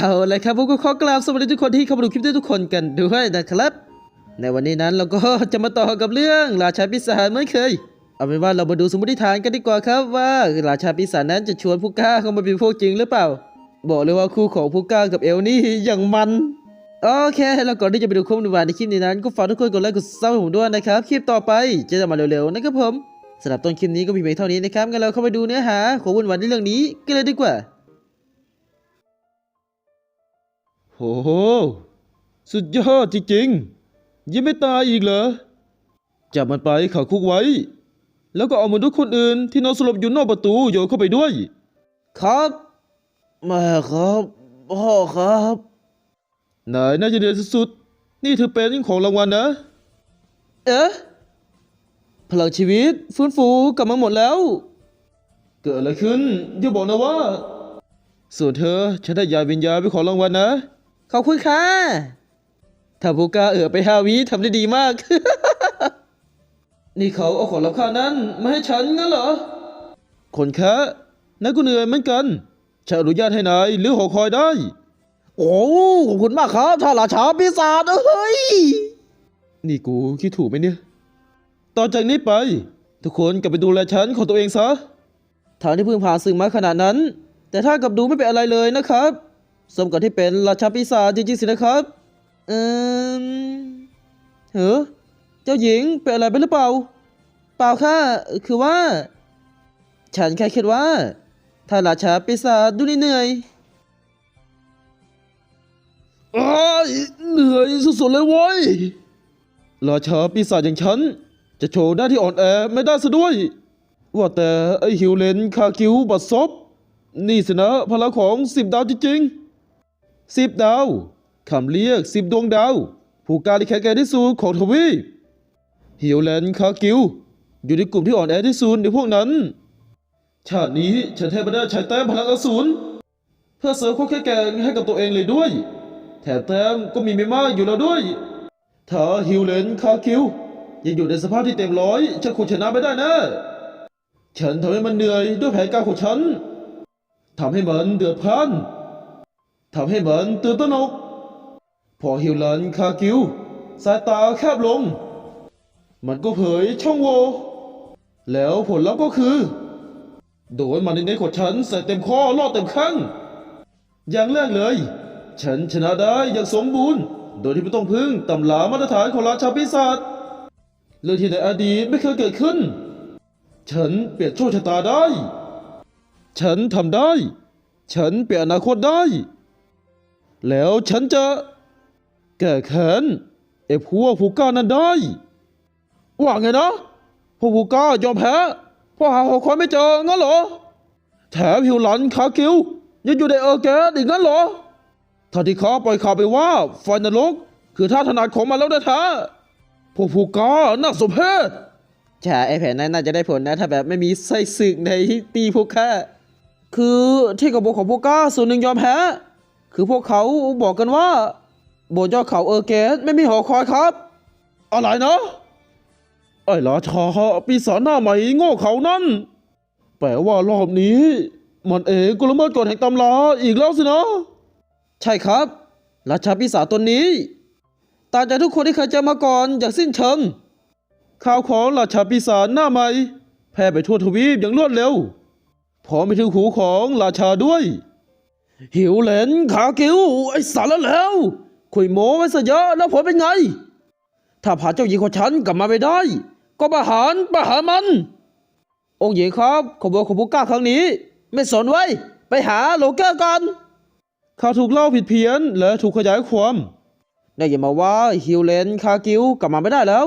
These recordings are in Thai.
เอาเลยครับผมก็ขอกราบสวัสดีทุกคนที่เข้ามาดูคลิปด้วยทุกคนกันด้วยนะครับ ในวันนี้นั้นเราก็จะมาต่อกับเรื่องราชาปีศาจเหมือนเคย เอาเป็นว่าเรามาดูสมมติฐานกันดีกว่าครับว่าราชาปีศาจนั้นจะชวนผู้กล้าเข้ามาเป็นพวกจริงหรือเปล่า บอกเลยว่าคู่ของผู้กล้ากับเอลนี่อย่างมันโอเคแล้วก่อนที่จะไปดูข้อมูลในคลิปนี้นั้นก็ฝากทุกคนกดไลค์กดซับให้ผมด้วยนะครับคลิปต่อไปจะมาเร็วๆนะครับผมสำหรับต้นคลิปนี้ก็มีเพียงเท่านี้นะครับงั้นเราเข้าไปดูเนื้อหาของวุ่นวายในเรื่องนี้กันเลยดีกว่า โอ้โห สุดยอดจริงๆยังไม่ตายอีกเหรอ จับมันไปขังคุกไว้ แล้วก็เอามนุษย์คนอื่นที่นอนสลบอยู่นอกประตูโยนเข้าไปด้วย ครับแม่ครับพ่อครับนายน่าจะเดือดสุดๆนี่เธอเป็นของรางวัลนะ เอ๊ะพลังชีวิตฟื้นฟูกลับมาหมดแล้ว เกิดอะไรขึ้นอย่าบอกนะว่า ส่วนเธอฉันได้ยาวิญญาณเป็นของรางวัลนะ ขอบคุณค่ะถ้าผู้กล้าเอือไปห้าวิทำได้ดีมาก นี่เขาเอาของรับค่านั้นมาให้ฉันงั้นเหรอ คนแค่นั่นก็เหนื่อยเหมือนกันฉันอนุญาตให้นายหรือหอคอยได้ โอ้ขอบคุณมากครับท่านราชาปีศาจเอ้ย นี่กูคิดถูกไหมเนี่ย ต่อจากนี้ไป ทุกคนกลับไปดูแลฉันของตัวเองซะทางที่เพิ่งผ่านศึกมาขนาดนั้น แต่ถ้ากลับดูไม่เป็นอะไรเลยนะครับ สมกับที่เป็นราชาปีศาจจริงๆสินะครับเอืมเฮ้อเจ้าหญิงเป็นอะไรไปหรือเปล่า เปล่าค่ะ คือว่า ฉันแค่คิดว่า ถ้าราชาปีศาจดูเหนื่อยอ้ายเหนื่อยสุดๆเลยเว้ยราชาปีศาจอย่างฉัน จะโชว์หน้าที่อ่อนแอไม่ได้ซะด้วย ว่าแต่ไอฮิวเลนคาคิวบัดซบนี่สินะพลังของสิบดาวจริงๆ สิบดาวคำเรียกสิบดวงดาว ผู้กล้าที่แข็งแกร่งที่สุดของทวีปฮิวเลนคาคิว อยู่ในกลุ่มที่อ่อนแอที่สุดในพวกนั้น ชาตินี้ฉันแทบไม่ได้ใช้แต้มพลังอสูรเพื่อเสริมความแข็งแกร่งให้กับตัวเองเลยด้วย แถมแต้มก็มีไม่มากอยู่แล้วด้วย ถ้าฮิวเลนคาคิวยังอยู่ในสภาพที่เต็มร้อยฉันคงชนะไม่ได้นะ ฉันทำให้มันเหนื่อยด้วยแผนการของฉันทำให้มันเดือดพล่าน ทำให้มันตื่นตระหนก พอฮิวเลนคาคิว สายตาแคบลง มันก็เผยช่องโหว่แล้วผลลัพธ์ก็คือ โดยมันในเนของฉันใส่เต็มข้อลอดเต็มข้าง อย่างแรกเลย ฉันชนะได้อย่างสมบูรณ์ โดยที่ไม่ต้องพึ่งตำรามาตรฐานของราชาปีศาจเรื่องที่ในอดีตไม่เคยเกิดขึ้น ฉันเปลี่ยนโชคชะตาได้ ฉันทำได้ ฉันเปลี่ยนอนาคตได้ แล้วฉันจะแก้แค้นไอ้พวกผู้กล้านั้นได้ ว่าไงนะพวกผู้กล้ายอมแพ้เพราะหาหัวคนไม่เจองั้นเหรอ แถมหิวหลันคาคิวยังอยู่ในเออร์แกสอีกงั้นเหรอถ้าที่เขาปล่อยข่าวไปว่าไฟนรกคือท่าถนัดของมันแล้วนะท้าพวกผู้กล้าน่าสมเพชๆใช่ไอแผนนั้นน่าจะได้ผลนะ ถ้าแบบไม่มีไส้ศึกในตีพวกข้าคือที่กบฏของพวกก้าส่วนหนึ่งยอมแพ้ คือพวกเขาบอกกันว่าบนยอดเขาเออร์เกสไม่มีหอคอยครับอะไรนะไอ้ราชาปีศาจหน้าใหม่โง่เขานั่น แปลว่ารอบนี้ มันเองก็ละเมิดกฎแห่งตำราอีกแล้วสินะ ใช่ครับ ราชาปีศาจตนนี้ต่าจากทุกคนที่เคยเจอมาก่อนอย่างสิ้นเชิงข่าวของราชาปีศาจหน้าใหม่แพร่ไปทั่วทวีปอย่างรวดเร็วพร้อมไปถึงหูของราชาด้วย หิวเหลนขากิ้วไอ้สารแล้ว คุยโม้ไว้ซะเยอะแล้วผลเป็นไง ถ้าพาเจ้าหญิงของฉันกลับมาไม่ได้ ก็ประหารประหารมัน องค์หญิงครับขบวนของผู้กล้าครั้งนี้ ไม่สนไว้ ไปหาโลเกอร์กันข่าถูกเล่าผิดเพี้ยนและถูกขยายความได้ยินมาว่าฮิวเลนคากิวกลับมาไม่ได้แล้ว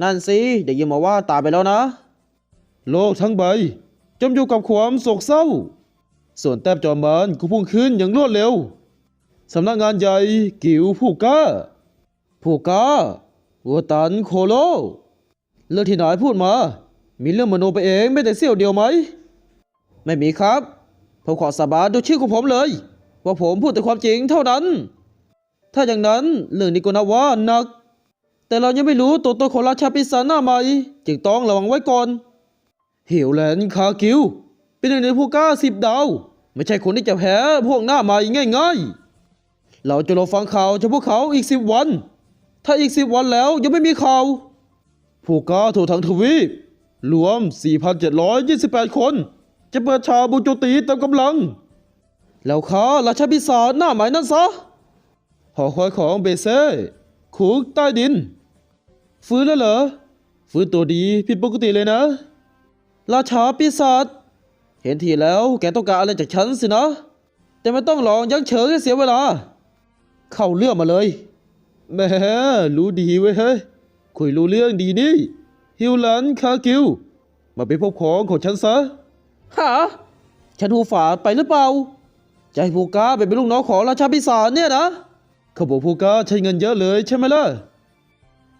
นั่นสิได้ยินมาว่าตายไปแล้วนะ โลกทั้งใบจมอยู่กับความโศกเศร้า ส่วนแต้มจอมันก็พุ่งขึ้นอย่างรวดเร็ว สำนักงานใหญ่กิวผู้กล้า ผู้กล้าวัวตันโคโล เรื่องที่นายพูดมา มีเรื่องมโนไปเองไม่แต่เสี้ยวเดียวไหม ไม่มีครับ ผมขอสาบานด้วยชื่อของผมเลย ว่าผมพูดแต่ความจริงเท่านั้น ถ้าอย่างนั้นเรื่องนี้ก็นับว่าหนัก แต่เรายังไม่รู้ตัวตนของราชาปีศาจหน้าใหม่ จึงต้องระวังไว้ก่อน หิวแลนคากิว เป็นหนึ่งในผู้กล้าสิบดาว ไม่ใช่คนที่จะแพ้พวกหน้าใหม่ง่าย ๆ เราจะรอฟังข่าวจากพวกเขาอีกสิบวัน ถ้าอีกสิบวันแล้วยังไม่มีข่าว ผู้กล้าถูกทางทวีปรวม 4,728 คน จะเปิดฉากบุกโจมตีเต็มกำลัง แล้วข้าราชาพิศาจหน้าหมายนั้นซะหอคอยของเบเซ่คุกใต้ดิน ฟื้นแล้วเหรอ ฟื้นตัวดีผิดปกติเลยนะ ราชาปีศาจ เห็นทีแล้วแกต้องการอะไรจากฉันสินะ แต่ไม่ต้องหลองยั้งเฉิงให้เสียเวลา เข้าเรื่องมาเลยแหม่รู้ดีเว้ยเฮ้ยคุยรู้เรื่องดีนี่ ฮิวลันคากิว มาเป็นพวกของของฉันซะฮะฉันหูฝาดไปหรือเปล่าจะให้ผู้กล้าไปเป็นลูกน้องของราชาปีศาจเนี่ยนะเขาบอกผู้กล้าใช้เงินเยอะเลยใช่ไหมล่ะ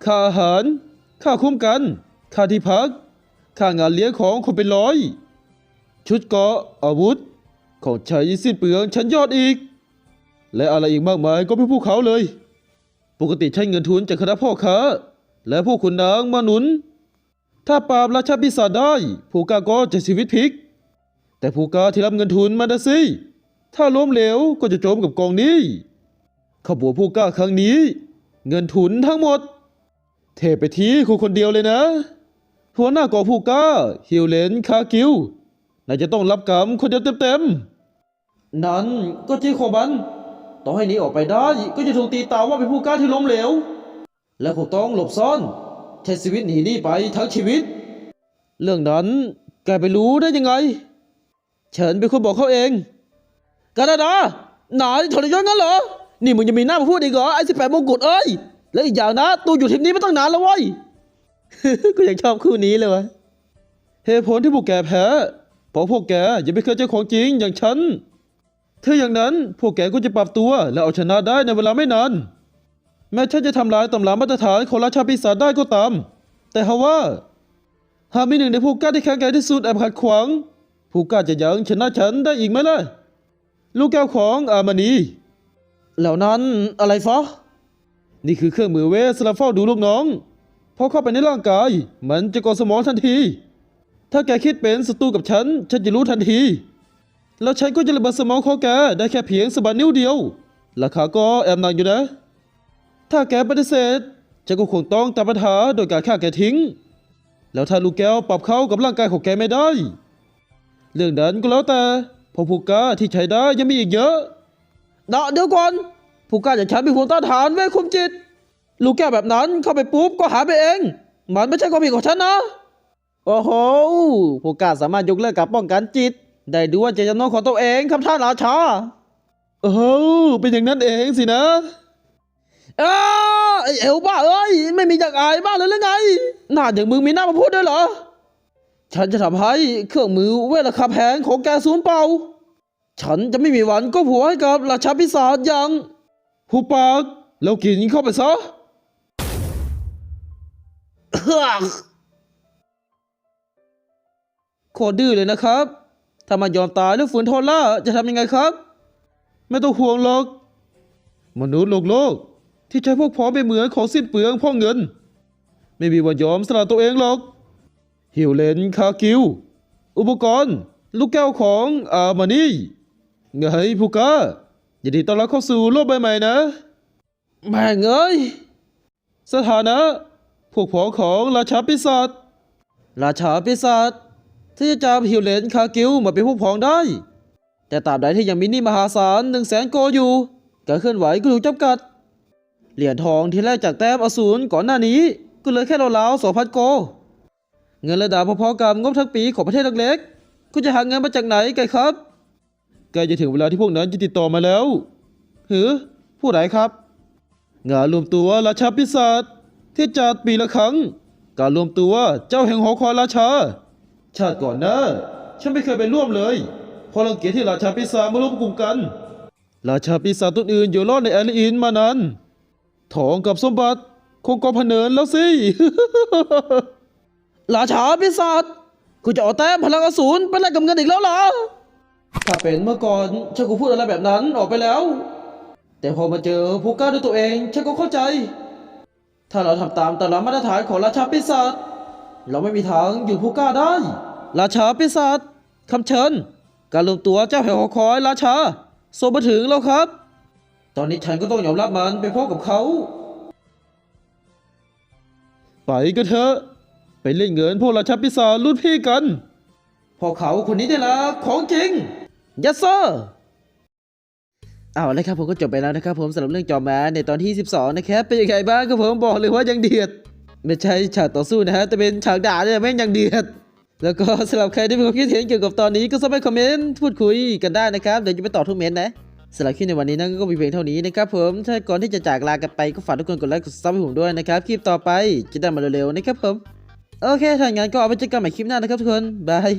ค่าอาหารค่าคุ้มกัน ค่าที่พัก ค่างานเลี้ยงของคนเป็นร้อย ชุดเกาะอาวุธ ของใช้สิ้นเปลืองชั้นยอดอีก และอะไรอีกมากมายก็เพื่พวกเขาเลย ปกติใช้เงินทุนจากคณะพ่อค้า และพวกขุนนางมาหนุน ถ้าปราบราชาปีศาจได้ ผู้ก้าก็จะชีวิตพลิก แต่ผู้ก้าที่รับเงินทุนมานะสิถ้าล้มเหลวก็จะจมกับกองนี้ขบวนผู้กล้าครั้งนี้ เงินทุนทั้งหมด เทไปที่คุณคนเดียวเลยนะ หัวหน้ากองผู้กล้าฮิวเลนคากิว นายจะต้องรับกรรมคนเดียวเต็มๆ นั้นก็จริงของมัน ต่อให้หนีออกไปได้ก็จะถูกตีตาว่าเป็นผู้กล้าที่ล้มเหลว และคงต้องหลบซ่อนใช้ชีวิตหนีนี้ไปทั้งชีวิต เรื่องนั้นแกไปรู้ได้ยังไงเฉินเป็นคนบอกเขาเองกาดาดาหนาที่ถอดยศงั้นเหรอ นี่มึงจะมีหน้ามาพูดอีกเหรอไอ้สิบแปดมงกุฎเอ้ย แล้วอีกอย่างนะตูอยู่ทีมนี้ไมาตั้งนานแล้วเว้ยกูยังชอบคู่นี้เลยวะเหตุผลที่พวกแกแพ้ เพราะพวกแกยังไม่เคยเจอของจริงอย่างฉัน ถ้าอย่างนั้นพวกแกก็จะปรับตัวและเอาชนะได้ในเวลาไม่นาน แม้ฉันจะทำลายตำรามาตรฐานของราชาปีศาจได้ก็ตาม แต่ฮาว่า หากมีหนึ่งในผู้กล้าที่แข็งแกร่งที่สุดแอบขัดขวางผู้กล้าจะยังชนะฉันได้อีกไหมล่ะ ลูกแก้วของอามานีเหล่านั้นอะไรฟะนี่คือเครื่องมือเวสำหรับเฝ้าดูลูกน้องพอเข้าไปในร่างกาย มันจะกดสมองทันที ถ้าแกคิดเป็นศัตรูกับฉัน ฉันจะรู้ทันที แล้วฉันก็จะระเบิดสมองของแกได้แค่เพียงสะบัดนิ้วเดียว ราคาก็แอบหนักอยู่นะ ถ้าแกปฏิเสธฉันก็คงต้องตัดปัญหาโดยการฆ่าแกทิ้ง แล้วถ้าลูกแก้วปรับเข้ากับร่างกายของแกไม่ได้ เรื่องนั้นก็แล้วแต่เพอผู้กล้าที่ใช้ได้ยังมีอีกเยอะเดี๋ยวก่อนผู้กล้าจากฉันมีภูมิต้านทานเวทคุมจิต ลูกแก้วแบบนั้นเข้าไปปุ๊บก็หายไปเอง มันไม่ใช่ความผิดของฉันนะ โอ้โหผู้กล้าสามารถยกเลิกการป้องกันจิต ได้ด้วยเจตจำนงของตัวเองครับท่านราชาโอ้โหเป็นอย่างนั้นเองสินะอ้าไอเอวบ้าเอ้ยไม่มีอย่างอายบ้าเลยหรือไง หน้าอย่างมึงมีหน้ามาพูดด้วยเหรอ ฉันจะทำให้เครื่องมือเวทราคาแพงของแกสูญเปล่า ฉันจะไม่มีวันก็ผัวให้กับราชาปีศาจอย่างหูปากแล้วกินเข้าไปซะ โคตรดื้อเลยนะครับ ถ้ามายอมตายแล้วฝืนทนล่าจะทำยังไงครับ ไม่ต้องห่วงหรอก มนุษย์โลกโลก ที่ใช้พวกพ้องไปเหมือนของสิ้นเปลืองพ่อเงิน ไม่มีวันยอมสละตัวเองหรอกฮิวเลนคากิว อุปกรณ์ ลูกแก้วของอามานี่ไงผู้กล้ายินดีต้อนรับเข้าสู่โลกใบใหม่นะแม่งเอ้ย สถานะ พวกพ้องของราชาปีศาจราชาปีศาจ ที่จะจับฮิวเลนคากิวมาเป็นพวกพ้องได้ แต่ตราบใดที่ยังมีหนี้มหาศาลหนึ่งแสนโกอยู่การเคลื่อนไหวก็ถูกจำกัด เหรียญทองที่แรกจากแต้มอสูรก่อนหน้านี้ก็เหลือแค่ราวๆสองพันโก เงินระดับพอๆกับงบทั้งปีของประเทศเล็กๆคุณจะหาเงินมาจากไหนกันครับใกล้จะถึงเวลาที่พวกนั้นจะติดต่อมาแล้วหือผู้ใดครับ งานรวมตัวราชาปีศาจที่จัดปีละครั้ง การรวมตัวเจ้าแห่งหอคอยราชา ชาติก่อนหน้า ฉันไม่เคยไปร่วมเลยเพราะรังเกียจที่ราชาปีศาจมารวมกลุ่มกัน ราชาปีศาจตัวอื่นอยู่รอดในแอลอินมานานทองกับสมบัติคงกองพเนินแล้วสิราชาปีศาจคุณจะเอาแต้มพลังอสูรไปแลกกับเงินอีกแล้วเหรอถ้าเป็นเมื่อก่อนฉันก็พูดอะไรแบบนั้นออกไปแล้ว แต่พอมาเจอผู้กล้าด้วยตัวเองฉันก็เข้าใจ ถ้าเราทำตามตารางมาตรฐานของราชาปีศาจเราไม่มีทางอยู่ผู้กล้าได้ ราชาปีศาจคำเชิญ การรวมตัวเจ้าแห่งหอคอยราชาโซมาถึงแล้วครับ ตอนนี้ฉันก็ต้องยอมรับมันไปพบกับเขา ไปกันเถอะไปเล่นเงินพวกราชาปีศาจรุ่นพี่กัน พอเขาคนนี้ได้ละของจริงยัสเซอร์เอาละครับผมก็จบไปแล้วนะครับผมสำหรับเรื่องจอมแมนในตอนที่ 12 นะครับ เป็นยังไงบ้างครับผมบอกเลยว่ายังเดือด ไม่ใช่ฉากต่อสู้นะฮะแต่เป็นฉากด่าเนี่ยแม่งยังเดือด แล้วก็สำหรับใครที่มีความคิดเห็นเกี่ยวกับตอนนี้ก็สามารถคอมเมนต์พูดคุยกันได้นะครับเดี๋ยวจะไปตอบทุกเมนต์นะสำหรับคลิปในวันนี้นั้นก็มีเพียงเท่านี้นะครับผมถ้าก่อนที่จะจากลากันไปก็ฝากทุกคนกดไลค์กดซับให้ผมด้วยนะครับคลิปต่อไปจะได้มาเร็วๆนะครับผมโอเคถ้าอย่างนั้นก็เอาไปเจอกันใหม่คลิปหน้านะครับทุกคนบาย